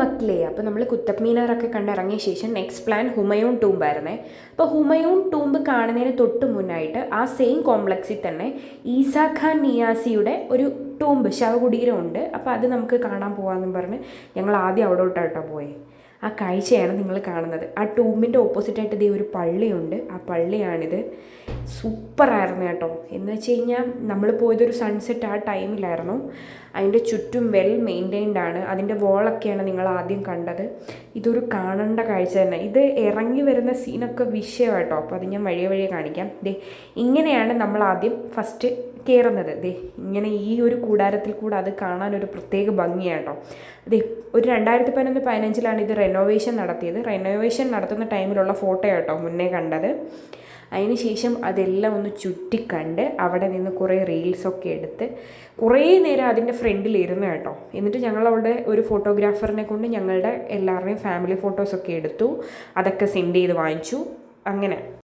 മക്കളെ അപ്പോൾ നമ്മൾ കുത്തബ് മീനാറൊക്കെ കണ്ടിറങ്ങിയ ശേഷം നെക്സ്റ്റ് പ്ലാൻ ഹുമയൂൺ ടൂംബ് ആയിരുന്നേ അപ്പോൾ ഹുമയൂൺ ടൂംബ് കാണുന്നതിന് തൊട്ട് മുന്നായിട്ട് ആ സെയിം കോംപ്ലക്സിൽ തന്നെ ഈസാ ഖാൻ നിയാസിയുടെ ഒരു ടൂംബ് ശവകുടീരമുണ്ട്. അപ്പോൾ അത് നമുക്ക് കാണാൻ പോകാമെന്നും പറഞ്ഞ് ഞങ്ങൾ ആദ്യം അവിടോട്ടാട്ടോ പോയി. ആ കാഴ്ചയാണ് നിങ്ങൾ കാണുന്നത്. ആ ടൂമ്പിന്റെ ഓപ്പോസിറ്റായിട്ട് ഇതേ ഒരു പള്ളിയുണ്ട്. ആ പള്ളിയാണിത്. സൂപ്പറായിരുന്നു കേട്ടോ. എന്ന് വെച്ച് കഴിഞ്ഞാൽ നമ്മൾ പോയതൊരു സൺസെറ്റ് ആ ടൈമിലായിരുന്നു അതിന്റെ ചുറ്റും വെൽ മെയിന്റൈൻഡ് ആണ്. അതിന്റെ വോളൊക്കെയാണ് നിങ്ങൾ ആദ്യം കണ്ടത്. ഇതൊരു കാണേണ്ട കാഴ്ച തന്നെ. ഇത് ഇറങ്ങി വരുന്ന സീനൊക്കെ വിഷയം കേട്ടോ അപ്പോൾ അത് ഞാൻ വഴിയെ വഴിയെ കാണിക്കാം. ദേ ഇങ്ങനെയാണ് നമ്മൾ ആദ്യം ഫസ്റ്റ് കയറുന്നത് ദേ ഇങ്ങനെ ഈ ഒരു കൂടാരത്തിൽ കൂടെ അത് കാണാൻ ഒരു പ്രത്യേക ഭംഗിയാട്ടോ ദേ ഒരു രണ്ടായിരത്തി പതിനൊന്ന് പതിനഞ്ചിലാണ് ഇത് റെനോവേഷൻ നടത്തിയത്. റെനോവേഷൻ നടത്തുന്ന ടൈമിലുള്ള ഫോട്ടോ കേട്ടോ മുന്നേ കണ്ടത്. അതിന് ശേഷം അതെല്ലാം ഒന്ന് ചുറ്റിക്കണ്ട് അവിടെ നിന്ന് കുറേ റീൽസൊക്കെ എടുത്ത് കുറേ നേരം അതിന്റെ ഫ്രണ്ടിൽ ഇരുന്ന് കേട്ടോ. എന്നിട്ട് ഞങ്ങളവിടെ ഒരു ഫോട്ടോഗ്രാഫറിനെ കൊണ്ട് ഞങ്ങളുടെ എല്ലാവരുടെയും ഫാമിലി ഫോട്ടോസൊക്കെ എടുത്തു. അതൊക്കെ സെൻഡ് ചെയ്ത് വാങ്ങിച്ചു. അങ്ങനെ.